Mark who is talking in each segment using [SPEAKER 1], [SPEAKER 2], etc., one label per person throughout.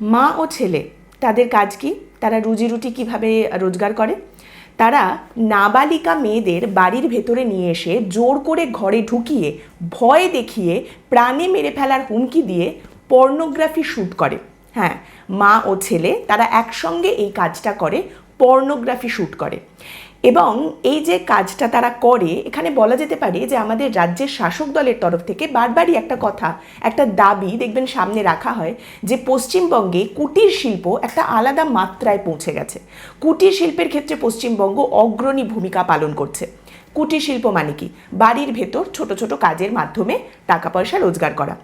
[SPEAKER 1] মা ও ছেলে, তাদের কাজ কি? তারা রুজি রুটি কীভাবে রোজগার করে? তারা নাবালিকা মেয়েদের বাড়ির ভেতরে নিয়ে এসে জোর করে ঘরে ঢুকিয়ে, ভয় দেখিয়ে, প্রাণে মেরে ফেলার হুমকি দিয়ে পর্নোগ্রাফি শ্যুট করে। হ্যাঁ মা ও ছেলে তারা একসঙ্গে এই কাজটা করে, পর্নোগ্রাফি শ্যুট করে। এবং এই যে কাজটা তারা করে, এখানে বলা যেতে পারে যে আমাদের রাজ্যের শাসক দলের তরফ থেকে বারবারই একটা কথা, একটা দাবি দেখবেন সামনে রাখা হয় যে পশ্চিমবঙ্গে কুটির শিল্প একটা আলাদা মাত্রায় পৌঁছে গেছে। কুটির শিল্পের ক্ষেত্রে পশ্চিমবঙ্গ অগ্রণী ভূমিকা পালন করছে। কুটির শিল্প মানে কি? বাড়ির ভেতর ছোট ছোট কাজের মাধ্যমে টাকা পয়সা রোজগার করা।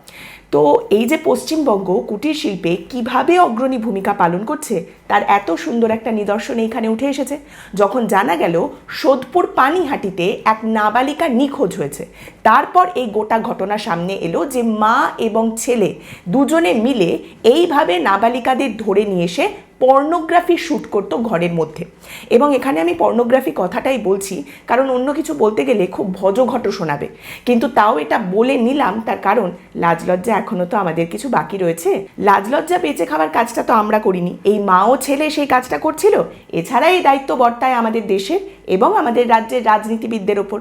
[SPEAKER 1] তো এই যে পশ্চিমবঙ্গ কুটির শিল্পে কীভাবে অগ্রণী ভূমিকা পালন করছে, তার এত সুন্দর একটা নিদর্শন এইখানে উঠে এসেছে। যখন জানা গেল সোদপুর পানিহাটিতে এক নাবালিকা নিখোঁজ হয়েছে, তারপর এই গোটা ঘটনা সামনে এলো যে মা এবং ছেলে দুজনে মিলে এইভাবে নাবালিকাদের ধরে নিয়ে এসে পর্নোগ্রাফি শ্যুট করতো ঘরের মধ্যে। এবং এখানে আমি পর্নোগ্রাফি কথাটাই বলছি, কারণ অন্য কিছু বলতে গেলে খুব ভজঘট শোনাবে। কিন্তু তাও এটা বলে নিলাম, তার কারণ লাজ লজ্জা এখনও তো আমাদের কিছু বাকি রয়েছে। লাজ লজ্জা বেঁচে খাওয়ার কাজটা তো আমরা করিনি। এই মা ও ছেলে সেই কাজটা করছিল, এছাড়া এই দায়িত্ব বর্তায় আমাদের দেশের এবং আমাদের রাজ্যের রাজনীতিবিদদের ওপর।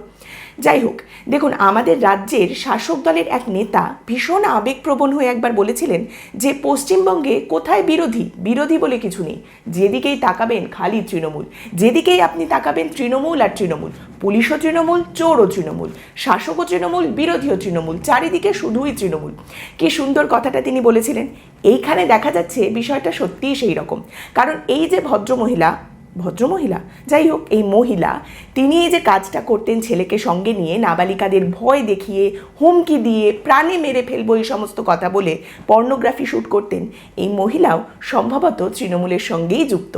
[SPEAKER 1] যাই হোক, দেখুন, আমাদের রাজ্যের শাসক দলের এক নেতা ভীষণ আবেগপ্রবণ হয়ে একবার বলেছিলেন যে পশ্চিমবঙ্গে কোথায় বিরোধী বিরোধী বলে কিছু নেই। যেদিকেই তাকাবেন খালি তৃণমূল, যেদিকেই আপনি তাকাবেন তৃণমূল আর তৃণমূল, পুলিশও তৃণমূল, চোরও তৃণমূল, শাসকও তৃণমূল, বিরোধীও তৃণমূল, চারিদিকে শুধুই তৃণমূল। কি সুন্দর কথাটা তিনি বলেছিলেন। এইখানে দেখা যাচ্ছে বিষয়টা সত্যিই সেই রকম। কারণ এই যে ভদ্রমহিলা ভদ্রমহিলা। যাই হোক এই মহিলা, তিনি যে কাজটা করতেন ছেলেকে সঙ্গে নিয়ে, নাবালিকাদের ভয় দেখিয়ে, হুমকি দিয়ে, প্রাণে মেরে ফেলব এই সমস্ত কথা বলে পর্নোগ্রাফি শ্যুট করতেন, এই মহিলাও সম্ভবত তৃণমূলের সঙ্গেই যুক্ত।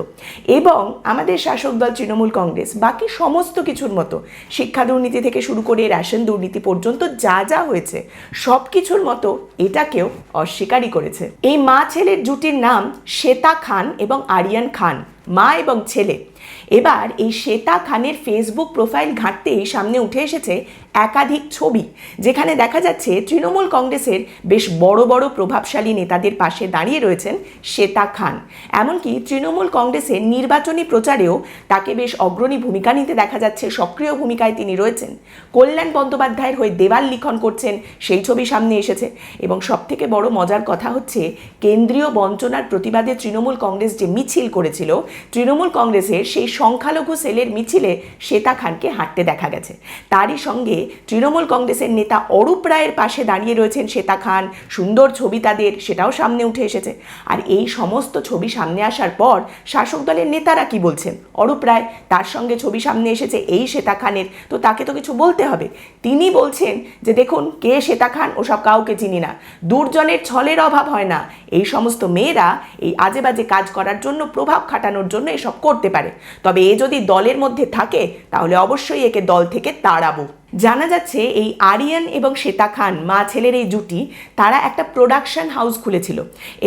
[SPEAKER 1] এবং আমাদের শাসক দল, তৃণমূল কংগ্রেস, বাকি সমস্ত কিছুর মতো, শিক্ষা দুর্নীতি থেকে শুরু করে রেশন দুর্নীতি পর্যন্ত যা যা হয়েছে, সব কিছুর মতো এটাকেও অস্বীকারই করেছে। এই মা ছেলের জুটির নাম শ্বেতা খান এবং আরিয়ান খান। মা এবং ছেলে। এবার এই শ্বেতা খানের ফেসবুক প্রোফাইল ঘাঁটতেই সামনে উঠে এসেছে একাধিক ছবি, যেখানে দেখা যাচ্ছে তৃণমূল কংগ্রেসের বেশ বড় বড় প্রভাবশালী নেতাদের পাশে দাঁড়িয়ে রয়েছেন শ্বেতা খান। এমনকি তৃণমূল কংগ্রেসের নির্বাচনী প্রচারেও তাকে বেশ অগ্রণী ভূমিকা নিতে দেখা যাচ্ছে, সক্রিয় ভূমিকায় তিনি রয়েছেন। কল্যাণ বন্দ্যোপাধ্যায়ের হয়ে দেওয়াল লিখন করছেন, সেই ছবি সামনে এসেছে। এবং সবথেকে বড় মজার কথা হচ্ছে, কেন্দ্রীয় বঞ্চনার প্রতিবাদে তৃণমূল কংগ্রেস যে মিছিল করেছিল, তৃণমূল কংগ্রেসের সেই সংখ্যালঘু সেলের মিছিলে শ্বেতা খানকে হাঁটতে দেখা গেছে। তারই সঙ্গে তৃণমূল কংগ্রেসের নেতা অরূপ রায়ের পাশে দাঁড়িয়ে রয়েছেন শ্বেতা খান। সুন্দর ছবি তাদের, সেটাও সামনে উঠে এসেছে। আর এই সমস্ত ছবি সামনে আসার পর শাসক দলের নেতারা কি বলছেন? অরূপ রায়, তার সঙ্গে ছবি সামনে এসেছে এই শ্বেতা খানের। তো তাকে তো কিছু বলতে হবে। তিনি বলছেন যে, দেখুন, কে শ্বেতা খান? ওসব কাউকে চিনি না। দুর্জনের ছলের অভাব হয় না। এই সমস্ত মেয়েরা এই আজে বাজে কাজ করার জন্য, প্রভাব খাটানোর জন্য এসব করতে পারে। তবে এ যদি দলের মধ্যে থাকে, তাহলে অবশ্যই একে দল থেকে তাড়াবো। জানা যাচ্ছে, এই আরিয়ান এবং শ্বেতা খান, মা ছেলের এই জুটি, তারা একটা প্রোডাকশন হাউস খুলেছিল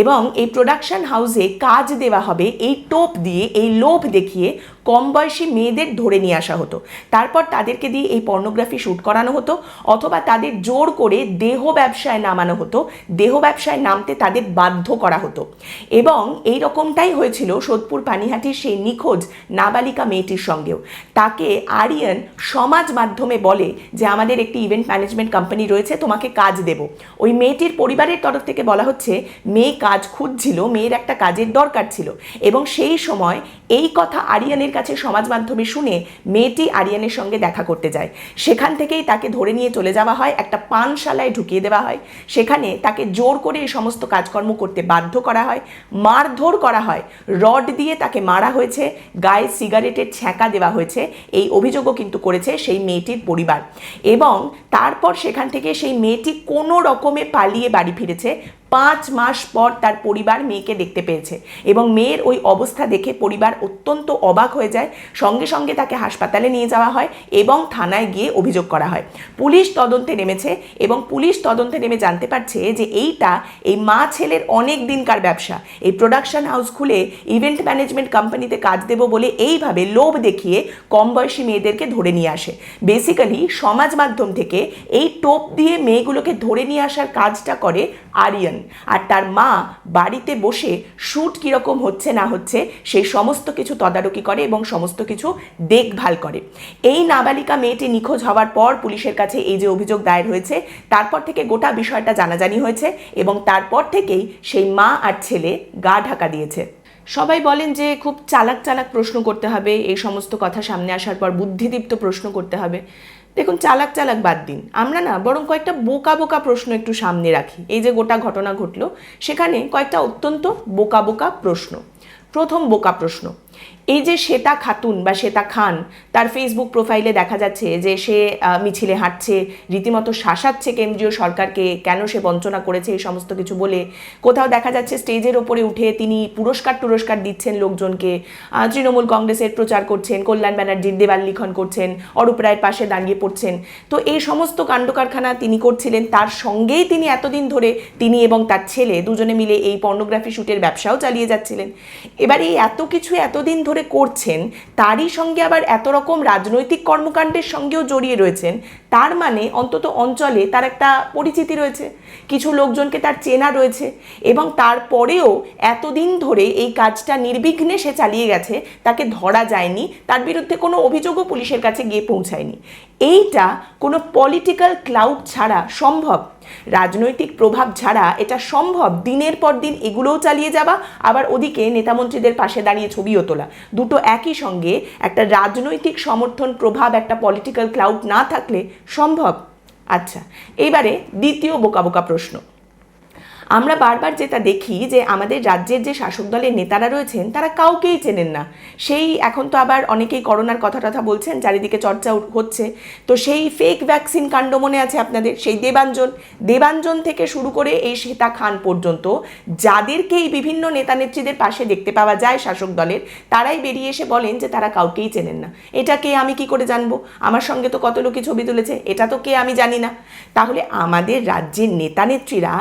[SPEAKER 1] এবং এই প্রোডাকশন হাউসে কাজ দেওয়া হবে এই টোপ দিয়ে, এই লোভ দেখিয়ে কম বয়সী মেয়েদের ধরে নিয়ে আসা হতো। তারপর তাদেরকে দিয়ে এই পর্নোগ্রাফি শ্যুট করানো হতো অথবা তাদের জোর করে দেহ ব্যবসায় নামানো হতো। দেহ ব্যবসায় নামতে তাদের বাধ্য করা হতো। এবং এই রকমটাই হয়েছিল সোদপুর পানিহাটির সেই নিখোঁজ নাবালিকা মেয়েটির সঙ্গেও। তাকে আরিয়ান সমাজ মাধ্যমে বলে যে, আমাদের একটি ইভেন্ট ম্যানেজমেন্ট কোম্পানি রয়েছে, তোমাকে কাজ দেব। ওই মেয়েটির পরিবারের তরফ থেকে বলা হচ্ছে, মেয়ে কাজ খুঁজছিল, মেয়ের একটা কাজের দরকার ছিল। এবং সেই সময় এই কথা আরিয়ানের কাছে সমাজ মাধ্যমে শুনে মেয়েটি আরিয়ানের সঙ্গে দেখা করতে যায়। সেখান থেকেই তাকে ধরে নিয়ে চলে যাওয়া হয়, একটা পানশালায় ঢুকিয়ে দেওয়া হয়। সেখানে তাকে জোর করে এই সমস্ত কাজকর্ম করতে বাধ্য করা হয়, মারধর করা হয়। রড দিয়ে তাকে মারা হয়েছে, গায়ে সিগারেটের ছ্যাঁকা দেওয়া হয়েছে, এই অভিযোগও কিন্তু করেছে সেই মেয়েটির পরিবার। এবং তারপর সেখান থেকে সেই মেয়েটি কোনো রকমে পালিয়ে বাড়ি ফিরেছে পাঁচ মাস পর তার পরিবার মেয়েকে দেখতে পেয়েছে এবং মেয়ের ওই অবস্থা দেখে পরিবার অত্যন্ত অবাক হয়ে যায়। সঙ্গে সঙ্গে তাকে হাসপাতালে নিয়ে যাওয়া হয় এবং থানায় গিয়ে অভিযোগ করা হয়। পুলিশ তদন্তে নেমেছে এবং পুলিশ তদন্তে নেমে জানতে পারছে যে এইটা এই মা ছেলের অনেক দিনকার ব্যবসা। এই প্রোডাকশন হাউস খুলে ইভেন্ট ম্যানেজমেন্ট কোম্পানিতে কাজ দেবো বলে এইভাবে লোভ দেখিয়ে কম বয়সী মেয়েদেরকে ধরে নিয়ে আসে। বেসিক্যালি সমাজ মাধ্যম থেকে এই টোপ দিয়ে মেয়েগুলোকে ধরে নিয়ে আসার কাজটা করে আরিয়ান। আর তার মা বাড়িতে বসে শ্যুট কীরকম হচ্ছে না হচ্ছে, সেই সমস্ত কিছু তদারকি করে এবং সমস্ত কিছু দেখভাল করে। এই নাবালিকা মেয়েটি নিখোঁজ হওয়ার পর পুলিশের কাছে এই যে অভিযোগ দায়ের হয়েছে, তারপর থেকে গোটা বিষয়টা জানাজানি হয়েছে এবং তারপর থেকেই সেই মা আর ছেলে গা ঢাকা দিয়েছে। সবাই বলেন যে খুব চালাক চালাক প্রশ্ন করতে হবে, এই সমস্ত কথা সামনে আসার পর বুদ্ধিদীপ্ত প্রশ্ন করতে হবে। দেখুন, চালাক চালাক বাদ দিন। আমরা না বরং কয়েকটা বোকা বোকা প্রশ্ন একটু সামনে রাখি। এই যে গোটা ঘটনা ঘটলো, সেখানে কয়েকটা অত্যন্ত বোকা বোকা প্রশ্ন। প্রথম বোকা প্রশ্ন এই যে শ্বেতা খাতুন বা শ্বেতা খান, তার ফেসবুক প্রোফাইলে দেখা যাচ্ছে যে সে মিছিলে হাঁটছে, রীতিমতো শাসাচ্ছে কেন্দ্রীয় সরকারকে, কেন সে বঞ্চনা করেছে এই সমস্ত কিছু বলে। কোথাও দেখা যাচ্ছে স্টেজের ওপরে উঠে তিনি পুরস্কার টুরস্কার দিচ্ছেন লোকজনকে। তৃণমূল কংগ্রেসের প্রচার করছেন, কল্যাণ ব্যানার্জির দেওয়াল লিখন করছেন, অরূপ রায়ের পাশে দাঁড়িয়ে পড়ছেন। তো এই সমস্ত কাণ্ড কারখানা তিনি করছিলেন, তার সঙ্গেই তিনি এতদিন ধরে তিনি এবং তার ছেলে দুজনে মিলে এই পর্নোগ্রাফি শ্যুটের ব্যবসাও চালিয়ে যাচ্ছিলেন। এবার এই এত কিছু এতদিন ধরে করছেন, তারই সঙ্গে আবার এত রকম রাজনৈতিক কর্মকাণ্ডের সঙ্গেও জড়িয়ে রয়েছেন, তার মানে অন্তত অঞ্চলে তার একটা পরিচিতি রয়েছে। কিছু লোকজনকে তার চেনা রয়েছে এবং তারপরেও এতদিন ধরে এই কাজটা নির্বিঘ্নে সে চালিয়ে গেছে, তাকে ধরা যায়নি, তার বিরুদ্ধে কোনো অভিযোগও পুলিশের কাছে গিয়ে পৌঁছায়নি। এইটা কোনো পলিটিক্যাল ক্লাউড ছাড়া সম্ভব। রাজনৈতিক প্রভাব ছাড়া এটা সম্ভব। দিনের পর দিন এগুলোও চালিয়ে যাওয়া, আবার ওদিকে নেতামন্ত্রীদের পাশে দাঁড়িয়ে ছবিও তোলা। দুটো একই সঙ্গে একটা রাজনৈতিক সমর্থন প্রভাব, একটা পলিটিক্যাল ক্লাউড না থাকলে সম্ভব? আচ্ছা এইবারে দ্বিতীয় বোকা বোকা প্রশ্ন। আমরা বারবার যেটা দেখি যে আমাদের রাজ্যের যে শাসক দলের নেতারা রয়েছেন, তারা কাউকেই চেনেন না। সেই এখন তো আবার অনেকেই করোনার কথা টথা বলছেন, চারিদিকে চর্চা হচ্ছে। তো সেই ফেক ভ্যাকসিন কাণ্ড মনে আছে আপনাদের? সেই দেবাঞ্জন। দেবাঞ্জন থেকে শুরু করে এই শ্বেতা খান পর্যন্ত যাদেরকেই বিভিন্ন নেতা নেত্রীদের পাশে দেখতে পাওয়া যায় শাসক দলের, তারাই বেরিয়ে এসে বলেন যে তারা কাউকেই চেনেন না। এটা কে আমি কি করে জানব? আমার সঙ্গে তো কত লোকই ছবি তুলেছে, এটা তো কে আমি জানি না। তাহলে আমাদের রাজ্যের নেতা নেত্রীরা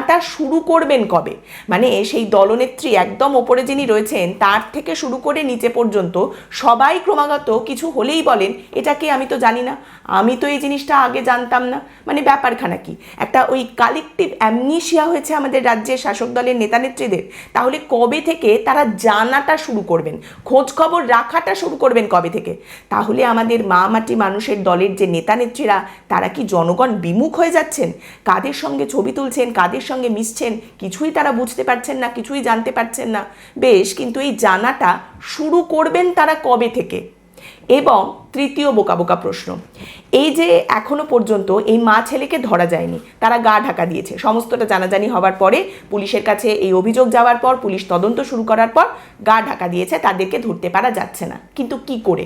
[SPEAKER 1] জানাটা শুরু করবেন কবে? মানে সেই দলনেত্রী একদম ওপরে যিনি রয়েছেন, তার থেকে শুরু করে নিচে পর্যন্ত সবাই ক্রমাগত কিছু হলেই বলেন এটাকে আমি তো জানি না। আমি তো এই জিনিসটা আগে জানতাম না। মানে ব্যাপারখানা কি? একটা ওই কালেকটিভ অ্যামনিশিয়া হয়েছে আমাদের রাজ্যের শাসক দলের নেতা নেত্রীদের তাহলে কবে থেকে তারা জানাটা শুরু করবেন? খোঁজ খবর রাখাটা শুরু করবেন কবে থেকে? তাহলে আমাদের মা মাটি মানুষের দলের যে নেতা নেত্রীরা তারা কি জনগণ বিমুখ হয়ে যাচ্ছেন? কাদের সঙ্গে ছবি তুলছেন? কাদের সঙ্গে মিশছেন, কিছুই তারা বুঝতে পারছেন না, কিছুই জানতে পারছেন না। বেশ, কিন্তু এই জানাটা শুরু করবেন তারা কবে থেকে? এবং তৃতীয় বোকা বোকা প্রশ্ন। এই যে এখনও পর্যন্ত এই মা ছেলেকে ধরা যায়নি, তারা গা ঢাকা দিয়েছে। সমস্তটা জানাজানি হওয়ার পরে পুলিশের কাছে এই অভিযোগ যাওয়ার পর, পুলিশ তদন্ত শুরু করার পর গা ঢাকা দিয়েছে, তাদেরকে ধরতে পারা যাচ্ছে না। কিন্তু কি করে?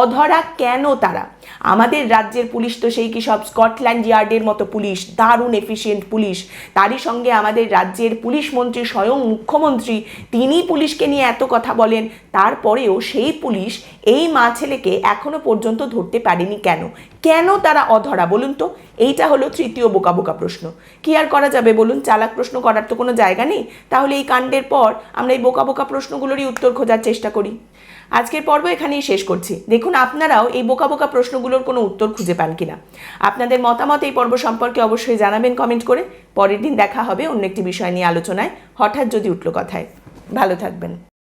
[SPEAKER 1] অধরা কেন তারা? আমাদের রাজ্যের পুলিশ তো সেই কি সব স্কটল্যান্ড ইয়ার্ডের মতো পুলিশ, দারুণ এফিসিয়েন্ট পুলিশ। তারই সঙ্গে আমাদের রাজ্যের পুলিশ মন্ত্রী স্বয়ং মুখ্যমন্ত্রী তিনি পুলিশকে নিয়ে এত কথা বলেন। তারপরেও সেই পুলিশ এই মা ছেলেকে এখনও পর্যন্ত ধরতে পারেনি কেন? কেন তারা অধরা? বলুন তো। এইটা হলো তৃতীয় বোকা বোকা প্রশ্ন। কি আর করা যাবে বলুন? চালাক প্রশ্ন করার তো কোনো জায়গা নেই। তাহলে এই কাণ্ডের পর আমরা এই বোকা বোকা প্রশ্নগুলোরই উত্তর খোঁজার চেষ্টা করি। আজকের পর্ব এখানেই শেষ করছি। দেখুন, আপনারাও এই বোকা বোকা প্রশ্নগুলোর কোনো উত্তর খুঁজে পান কিনা। আপনাদের মতামত এই পর্ব সম্পর্কে অবশ্যই জানাবেন কমেন্ট করে। পরের দিন দেখা হবে অন্য একটি বিষয় নিয়ে আলোচনায়। হঠাৎ যদি উঠল কথায়। ভালো থাকবেন।